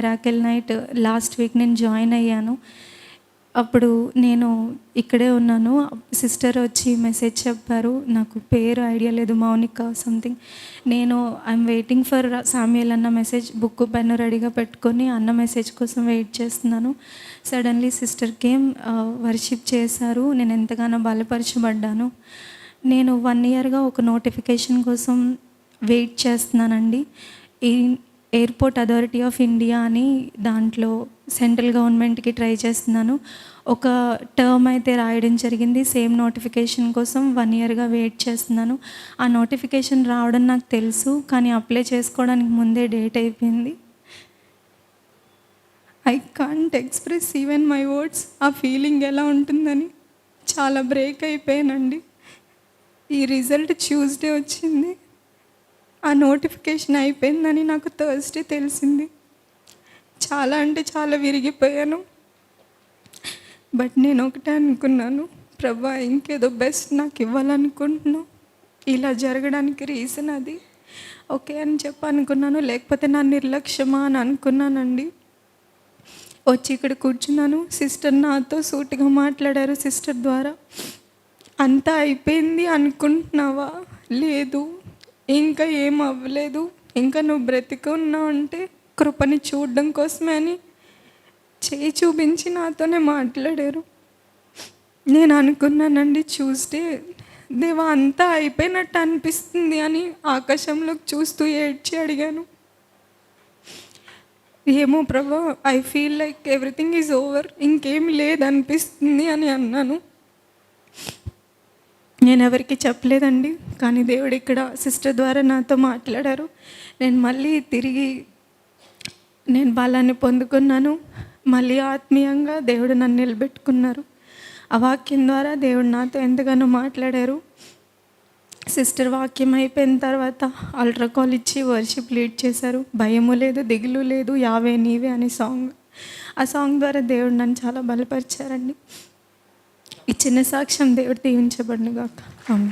మైరాకెల్ night last week నేను join అయ్యాను. అప్పుడు నేను ఇక్కడే ఉన్నాను. సిస్టర్ వచ్చి మెసేజ్ చెప్పారు. నాకు పేరు ఐడియా లేదు మౌనిక సంథింగ్ నేను ఐఎమ్ వెయిటింగ్ ఫర్ సామ్యుల్ అన్న మెసేజ్ బుక్ పెన్ను రెడీగా పెట్టుకొని అన్న మెసేజ్ కోసం వెయిట్ చేస్తున్నాను. సడన్లీ సిస్టర్ కేమ్ వర్షిప్ చేశారు. నేను ఎంతగానో బలపరచబడ్డాను. నేను వన్ ఇయర్గా ఒక నోటిఫికేషన్ కోసం వెయిట్ చేస్తున్నానండి. ఈ ఎయిర్పోర్ట్ అథారిటీ ఆఫ్ ఇండియా అని దాంట్లో సెంట్రల్ గవర్నమెంట్కి ట్రై చేస్తున్నాను. ఒక టర్మ్ అయితే రాయడం జరిగింది. సేమ్ నోటిఫికేషన్ కోసం వన్ ఇయర్గా వెయిట్ చేస్తున్నాను. ఆ నోటిఫికేషన్ రావడం నాకు తెలుసు కానీ అప్లై చేసుకోవడానికి ముందే డేట్ అయిపోయింది. I can't express even my words. ఆ ఫీలింగ్ ఎలా ఉంటుందని చాలా బ్రేక్ అయిపోయానండి. ఈ రిజల్ట్ ట్యూస్డే వచ్చింది. ఆ నోటిఫికేషన్ అయిపోయిందని నాకు థర్స్డే తెలిసింది. చాలా అంటే చాలా విరిగిపోయాను. బట్ నేను ఒకటే అనుకున్నాను ప్రభా ఇంకేదో బెస్ట్ నాకు ఇవ్వాలనుకుంటున్నాను ఇలా జరగడానికి రీజన్ అది. ఓకే అని చెప్పి అనుకున్నాను లేకపోతే నా నిర్లక్ష్యమా అని అనుకున్నానండి. వచ్చి ఇక్కడ కూర్చున్నాను సిస్టర్ నాతో సూటిగా మాట్లాడారు సిస్టర్ ద్వారా. అంతా అయిపోయింది అనుకుంటున్నావా? లేదు. ఇంకా ఏం అవ్వలేదు. ఇంకా నువ్వు బ్రతికి ఉన్నావు అంటే కృపని చూడడం కోసమే అని చేయి చూపించి నాతోనే మాట్లాడారు. నేను అనుకున్నానండి చూస్తే దేవా అంతా అయిపోయినట్టు అనిపిస్తుంది అని ఆకాశంలోకి చూస్తూ ఏడ్చి అడిగాను. ఏమో Prabha I feel like everything is over ఇంకేం లేదనిపిస్తుంది అని అన్నాను. నేను ఎవరికి చెప్పలేదండి కానీ దేవుడు ఇక్కడ సిస్టర్ ద్వారా నాతో మాట్లాడారు. నేను మళ్ళీ తిరిగి నేను బలాన్ని పొందుకున్నాను. మళ్ళీ ఆత్మీయంగా దేవుడు నన్ను నిలబెట్టుకున్నారు. ఆ వాక్యం ద్వారా దేవుడు నాతో ఎంతగానో మాట్లాడారు. సిస్టర్ వాక్యం అయిపోయిన తర్వాత అల్ట్రా కాల్ ఇచ్చి వర్షిప్ లీడ్ చేశారు. భయము లేదు దిగులు లేదు యావే నీవే అనే సాంగ్. ఆ సాంగ్ ద్వారా దేవుడు నన్ను చాలా బలపరిచారండి. ఈ చిన్న సాక్ష్యం దేవుడు దీవించబడినగాక. అవును